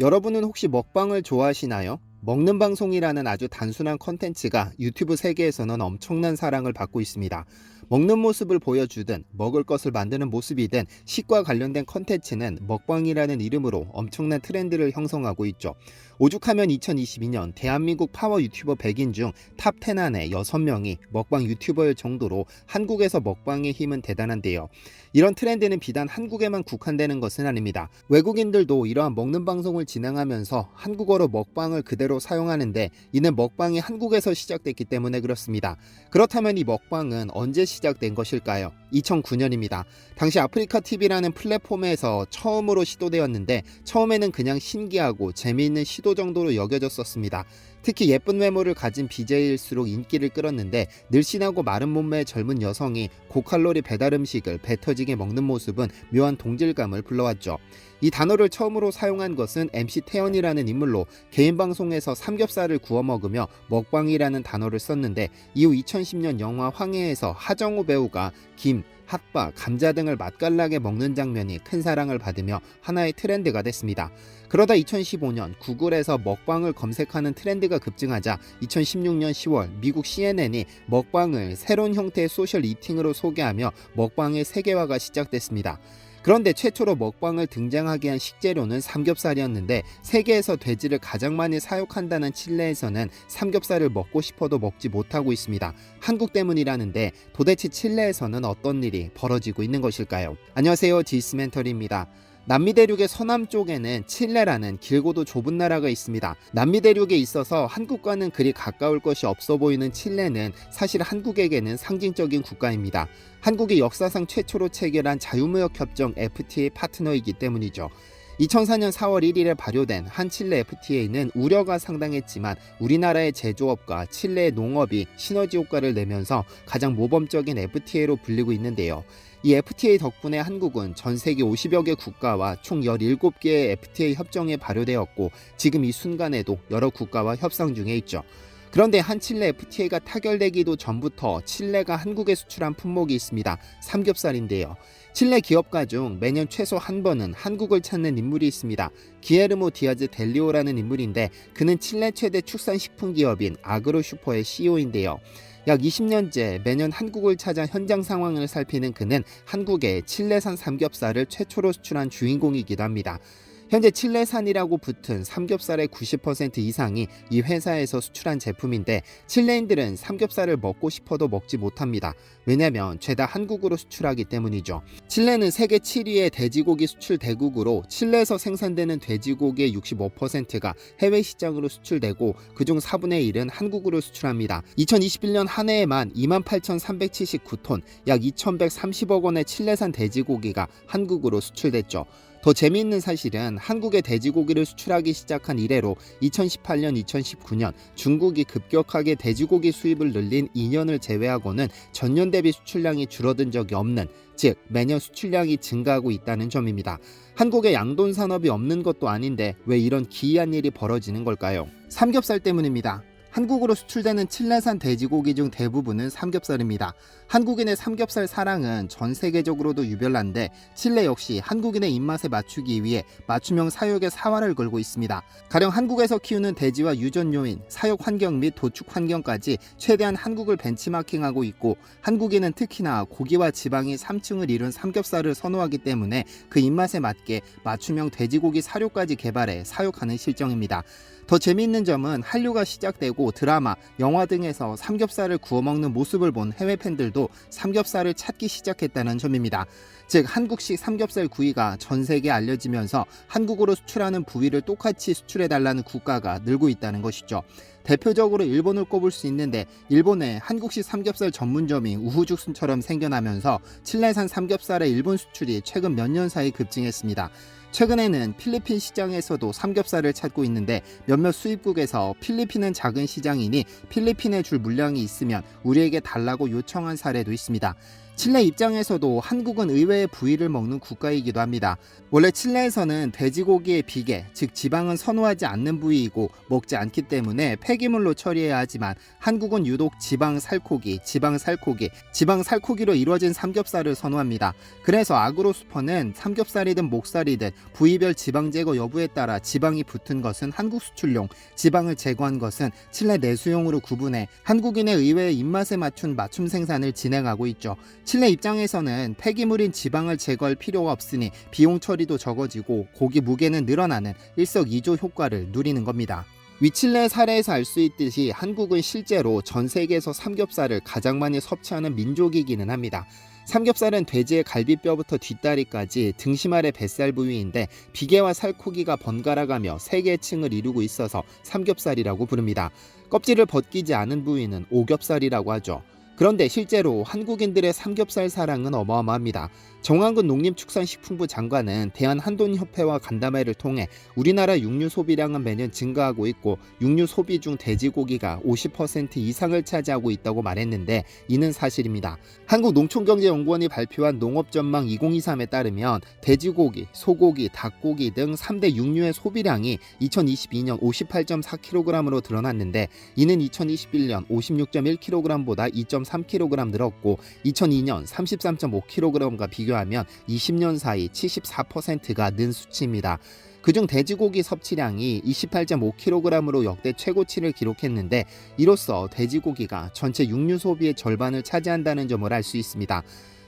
여러분은 혹시 먹방을 좋아하시나요? 먹는 방송이라는 아주 단순한 컨텐츠가 유튜브 세계에서는 엄청난 사랑을 받고 있습니다. 먹는 모습을 보여주든 먹을 것을 만드는 모습이든 식과 관련된 컨텐츠는 먹방이라는 이름으로 엄청난 트렌드를 형성하고 있죠. 오죽하면 2022년 대한민국 파워 유튜버 100인 중 탑 10 안에 6명이 먹방 유튜버일 정도로 한국에서 먹방의 힘은 대단한데요. 이런 트렌드는 비단 한국에만 국한되는 것은 아닙니다. 외국인들도 이러한 먹는 방송을 진행하면서 한국어로 먹방을 그대로 사용하는데 이는 먹방이 한국에서 시작됐기 때문에 그렇습니다. 그렇다면 이 먹방은 언제 시작된 것일까요? 2009년입니다. 당시 아프리카 TV라는 플랫폼에서 처음으로 시도되었는데 처음에는 그냥 신기하고 재미있는 시도 정도로 여겨졌었습니다. 특히 예쁜 외모를 가진 BJ일수록 인기를 끌었는데 늘씬하고 마른 몸매의 젊은 여성이 고칼로리 배달 음식을 배 터지게 먹는 모습은 묘한 동질감을 불러왔죠. 이 단어를 처음으로 사용한 것은 MC 태연이라는 인물로 개인 방송에서 삼겹살을 구워 먹으며 먹방이라는 단어를 썼는데 이후 2010년 영화 황해에서 하정우 배우가 김, 핫바, 감자 등을 맛깔나게 먹는 장면이 큰 사랑을 받으며 하나의 트렌드가 됐습니다. 그러다 2015년 구글에서 먹방을 검색하는 트렌드가 급증하자 2016년 10월 미국 CNN이 먹방을 새로운 형태의 소셜 이팅으로 소개하며 먹방의 세계화가 시작됐습니다. 그런데 최초로 먹방을 등장하게 한 식재료는 삼겹살이었는데 세계에서 돼지를 가장 많이 사육한다는 칠레에서는 삼겹살을 먹고 싶어도 먹지 못하고 있습니다. 한국 때문이라는데 도대체 칠레에서는 어떤 일이 벌어지고 있는 것일까요? 안녕하세요. 지스멘터리입니다. 남미 대륙의 서남 쪽에는 칠레라는 길고도 좁은 나라가 있습니다. 남미 대륙에 있어서 한국과는 그리 가까울 것이 없어 보이는 칠레는 사실 한국에게는 상징적인 국가입니다. 한국이 역사상 최초로 체결한 자유무역 협정 FTA 파트너이기 때문이죠. 2004년 4월 1일에 발효된 한 칠레 FTA는 우려가 상당했지만 우리나라의 제조업과 칠레의 농업이 시너지 효과를 내면서 가장 모범적인 FTA로 불리고 있는데요. 이 FTA 덕분에 한국은 전 세계 50여 개 국가와 총 17개의 FTA 협정에 발효되었고 지금 이 순간에도 여러 국가와 협상 중에 있죠. 그런데 한 칠레 FTA가 타결되기도 전부터 칠레가 한국에 수출한 품목이 있습니다. 삼겹살인데요. 칠레 기업가 중 매년 최소 한 번은 한국을 찾는 인물이 있습니다. 기에르모 디아즈 델리오라는 인물인데 그는 칠레 최대 축산식품 기업인 아그로 슈퍼의 CEO인데요. 약 20년째 매년 한국을 찾아 현장 상황을 살피는 그는 한국에 칠레산 삼겹살을 최초로 수출한 주인공이기도 합니다. 현재 칠레산이라고 붙은 삼겹살의 90% 이상이 이 회사에서 수출한 제품인데 칠레인들은 삼겹살을 먹고 싶어도 먹지 못합니다. 왜냐면 죄다 한국으로 수출하기 때문이죠. 칠레는 세계 7위의 돼지고기 수출 대국으로 칠레에서 생산되는 돼지고기의 65%가 해외 시장으로 수출되고 그중 4분의 1은 한국으로 수출합니다. 2021년 한 해에만 28,379톤, 약 2,130억 원의 칠레산 돼지고기가 한국으로 수출됐죠. 더 재미있는 사실은 한국의 돼지고기를 수출하기 시작한 이래로 2018년, 2019년 중국이 급격하게 돼지고기 수입을 늘린 2년을 제외하고는 전년 대비 수출량이 줄어든 적이 없는 즉 매년 수출량이 증가하고 있다는 점입니다. 한국에 양돈 산업이 없는 것도 아닌데 왜 이런 기이한 일이 벌어지는 걸까요? 삼겹살 때문입니다. 한국으로 수출되는 칠레산 돼지고기 중 대부분은 삼겹살입니다. 한국인의 삼겹살 사랑은 전 세계적으로도 유별난데 칠레 역시 한국인의 입맛에 맞추기 위해 맞춤형 사육의 사활을 걸고 있습니다. 가령 한국에서 키우는 돼지와 유전 요인, 사육 환경 및 도축 환경까지 최대한 한국을 벤치마킹하고 있고 한국인은 특히나 고기와 지방이 3층을 이룬 삼겹살을 선호하기 때문에 그 입맛에 맞게 맞춤형 돼지고기 사료까지 개발해 사육하는 실정입니다. 더 재미있는 점은 한류가 시작되고 드라마, 영화 등에서 삼겹살을 구워 먹는 모습을 본 해외 팬들도 삼겹살을 찾기 시작했다는 점입니다. 즉 한국식 삼겹살 구이가 전 세계에 알려지면서 한국으로 수출하는 부위를 똑같이 수출해 달라는 국가가 늘고 있다는 것이죠. 대표적으로 일본을 꼽을 수 있는데 일본에 한국식 삼겹살 전문점이 우후죽순처럼 생겨나면서 칠레산 삼겹살의 일본 수출이 최근 몇 년 사이 급증했습니다. 최근에는 필리핀 시장에서도 삼겹살을 찾고 있는데 몇몇 수입국에서 필리핀은 작은 시장이니 필리핀에 줄 물량이 있으면 우리에게 달라고 요청한 사례도 있습니다. 칠레 입장에서도 한국은 의외의 부위를 먹는 국가이기도 합니다. 원래 칠레에서는 돼지고기의 비계, 즉 지방은 선호하지 않는 부위이고 먹지 않기 때문에 폐기물로 처리해야 하지만 한국은 유독 지방 살코기, 지방 살코기, 지방 살코기로 이루어진 삼겹살을 선호합니다. 그래서 아그로스퍼는 삼겹살이든 목살이든 부위별 지방 제거 여부에 따라 지방이 붙은 것은 한국 수출용, 지방을 제거한 것은 칠레 내수용으로 구분해 한국인의 의외의 입맛에 맞춘 맞춤 생산을 진행하고 있죠. 칠레 입장에서는 폐기물인 지방을 제거할 필요가 없으니 비용 처리도 적어지고 고기 무게는 늘어나는 일석이조 효과를 누리는 겁니다. 위칠레 사례에서 알 수 있듯이 한국은 실제로 전 세계에서 삼겹살을 가장 많이 섭취하는 민족이기는 합니다. 삼겹살은 돼지의 갈비뼈부터 뒷다리까지 등심 아래 뱃살 부위인데 비계와 살코기가 번갈아가며 세 개의 층을 이루고 있어서 삼겹살이라고 부릅니다. 껍질을 벗기지 않은 부위는 오겹살이라고 하죠. 그런데 실제로 한국인들의 삼겹살 사랑은 어마어마합니다. 정황근 농림축산식품부 장관은 대한한돈협회와 간담회를 통해 우리나라 육류 소비량은 매년 증가하고 있고 육류 소비 중 돼지고기가 50% 이상을 차지하고 있다고 말했는데 이는 사실입니다. 한국농촌경제연구원이 발표한 농업전망 2023에 따르면 돼지고기, 소고기, 닭고기 등 3대 육류의 소비량이 2022년 58.4kg으로 드러났는데 이는 2021년 56.1kg보다 2.3kg 늘었고 2002년 33.5kg과 비교 하면 20년 사이 74%가 는 수치입니다. 그중 돼지고기 섭취량이 28.5kg으로 역대 최고치를 기록했는데 이로써 돼지고기가 전체 육류 소비의 절반을 차지한다는 점을 알 수 있습니다.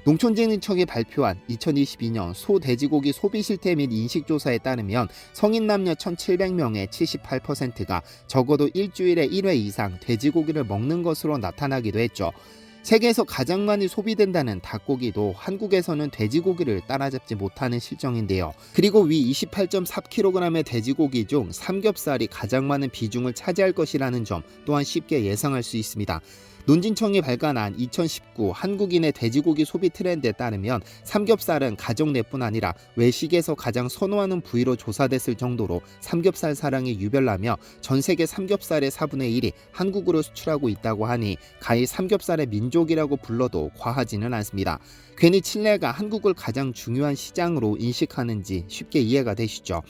농촌진흥청이 발표한 2022년 소 돼지고기 소비 실태 및 인식 조사에 따르면 성인 남녀 1,700명의 78%가 적어도 일주일에 1회 이상 돼지고기를 먹는 것으로 나타나기도 했죠. 세계에서 가장 많이 소비된다는 닭고기도 한국에서는 돼지고기를 따라잡지 못하는 실정인데요. 그리고 위 28.4kg의 돼지고기 중 삼겹살이 가장 많은 비중을 차지할 것이라는 점 또한 쉽게 예상할 수 있습니다. 논진청이 발간한 2019 한국인의 돼지고기 소비 트렌드에 따르면 삼겹살은 가정 내뿐 아니라 외식에서 가장 선호하는 부위로 조사됐을 정도로 삼겹살 사랑이 유별나며 전 세계 삼겹살의 4분의 1이 한국으로 수출하고 있다고 하니 가히 삼겹살의 민족이라고 불러도 과하지는 않습니다. 괜히 칠레가 한국을 가장 중요한 시장으로 인식하는지 쉽게 이해가 되시죠.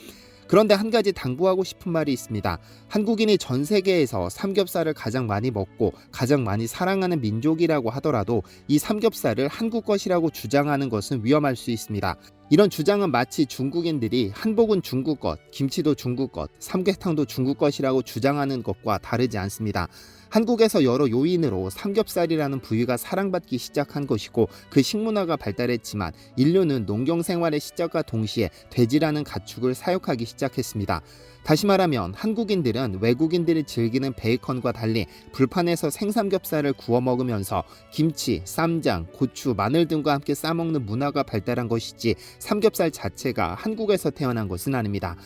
그런데 한 가지 당부하고 싶은 말이 있습니다. 한국인이 전 세계에서 삼겹살을 가장 많이 먹고 가장 많이 사랑하는 민족이라고 하더라도 이 삼겹살을 한국 것이라고 주장하는 것은 위험할 수 있습니다. 이런 주장은 마치 중국인들이 한복은 중국 것, 김치도 중국 것, 삼계탕도 중국 것이라고 주장하는 것과 다르지 않습니다. 한국에서 여러 요인으로 삼겹살이라는 부위가 사랑받기 시작한 것이고 그 식문화가 발달했지만 인류는 농경 생활의 시작과 동시에 돼지라는 가축을 사육하기 시작했습니다. 다시 말하면 한국인들은 외국인들이 즐기는 베이컨과 달리 불판에서 생삼겹살을 구워 먹으면서 김치, 쌈장, 고추, 마늘 등과 함께 싸먹는 문화가 발달한 것이지 삼겹살 자체가 한국에서 태어난 것은 아닙니다.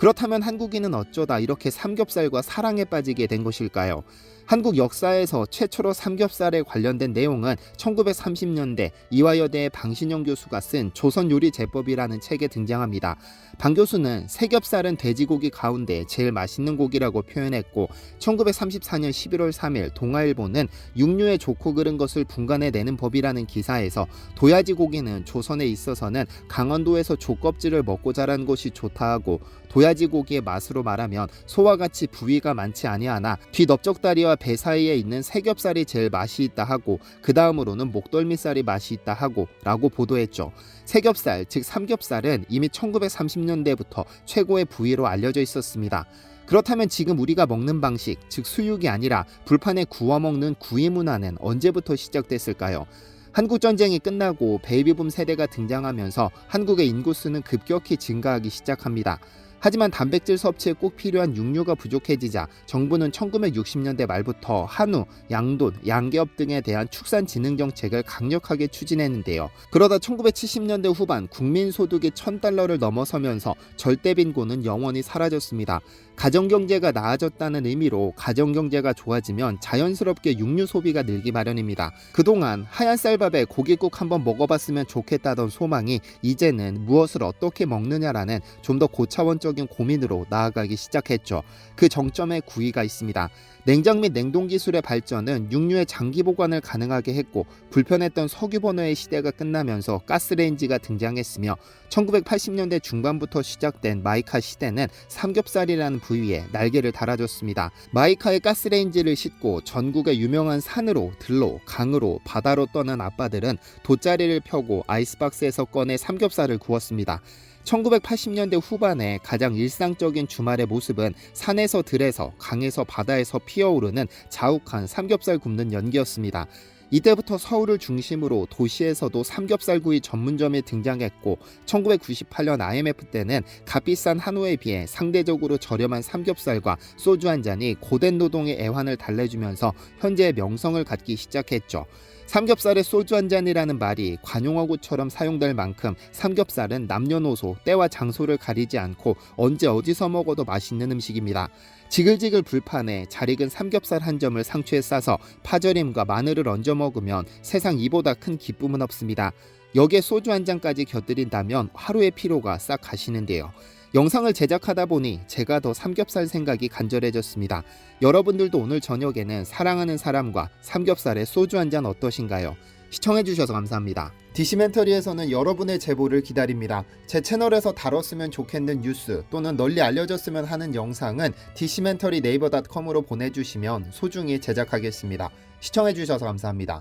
그렇다면 한국인은 어쩌다 이렇게 삼겹살과 사랑에 빠지게 된 것일까요? 한국 역사에서 최초로 삼겹살에 관련된 내용은 1930년대 이화여대의 방신영 교수가 쓴 조선 요리 제법이라는 책에 등장합니다. 방 교수는 새겹살은 돼지고기 가운데 제일 맛있는 고기라고 표현했고 1934년 11월 3일 동아일보는 육류에 좋고 그른 것을 분간해 내는 법이라는 기사에서 도야지 고기는 조선에 있어서는 강원도에서 족껍질을 먹고 자란 것이 좋다 하고 도야 지 고기의 맛으로 말하면 소와 같이 부위가 많지 아니하나 뒷넓적다리와 배 사이에 있는 새겹살이 제일 맛이 있다 하고 그 다음으로는 목덜미살이 맛이 있다 하고 라고 보도했죠. 새겹살 즉 삼겹살은 이미 1930년대부터 최고의 부위로 알려져 있었습니다. 그렇다면 지금 우리가 먹는 방식, 즉 수육이 아니라 불판에 구워 먹는 구이 문화는 언제부터 시작됐을까요? 한국 전쟁이 끝나고 베이비붐 세대가 등장하면서 한국의 인구수는 급격히 증가하기 시작합니다. 하지만 단백질 섭취에 꼭 필요한 육류가 부족해지자 정부는 1960년대 말부터 한우, 양돈, 양계업 등에 대한 축산 진흥 정책을 강력하게 추진했는데요. 그러다 1970년대 후반 국민 소득이 1000달러를 넘어서면서 절대 빈곤은 영원히 사라졌습니다. 가정 경제가 나아졌다는 의미로 가정 경제가 좋아지면 자연스럽게 육류 소비가 늘기 마련입니다. 그동안 하얀 쌀밥에 고깃국 한번 먹어봤으면 좋겠다던 소망이 이제는 무엇을 어떻게 먹느냐라는 좀 더 고차원적 일상적인 고민으로 나아가기 시작했죠. 그 정점에 구이가 있습니다. 냉장 및 냉동 기술의 발전은 육류의 장기 보관을 가능하게 했고 불편했던 석유 버너의 시대가 끝나면서 가스레인지가 등장했으며 1980년대 중반부터 시작된 마이카 시대는 삼겹살이라는 부위에 날개를 달아줬습니다. 마이카에 가스레인지를 싣고 전국의 유명한 산으로 들로 강으로 바다로 떠난 아빠들은 돗자리를 펴고 아이스박스에서 꺼내 삼겹살을 구웠습니다. 1980년대 후반에 가장 일상적인 주말의 모습은 산에서 들에서 강에서 바다에서 피어오르는 자욱한 삼겹살 굽는 연기였습니다. 이때부터 서울을 중심으로 도시에서도 삼겹살구이 전문점이 등장했고 1998년 IMF 때는 값비싼 한우에 비해 상대적으로 저렴한 삼겹살과 소주 한 잔이 고된 노동의 애환을 달래주면서 현재의 명성을 갖기 시작했죠. 삼겹살에 소주 한 잔이라는 말이 관용어구처럼 사용될 만큼 삼겹살은 남녀노소 때와 장소를 가리지 않고 언제 어디서 먹어도 맛있는 음식입니다. 지글지글 불판에 잘 익은 삼겹살 한 점을 상추에 싸서 파절임과 마늘을 얹어 먹으면 세상 이보다 큰 기쁨은 없습니다. 여기에 소주 한 잔까지 곁들인다면 하루의 피로가 싹 가시는데요. 영상을 제작하다 보니 제가 더 삼겹살 생각이 간절해졌습니다. 여러분들도 오늘 저녁에는 사랑하는 사람과 삼겹살에 소주 한 잔 어떠신가요? 시청해주셔서 감사합니다. 디시멘터리에서는 여러분의 제보를 기다립니다. 제 채널에서 다뤘으면 좋겠는 뉴스 또는 널리 알려졌으면 하는 영상은 디시멘터리 네이버닷컴으로 보내주시면 소중히 제작하겠습니다. 시청해주셔서 감사합니다.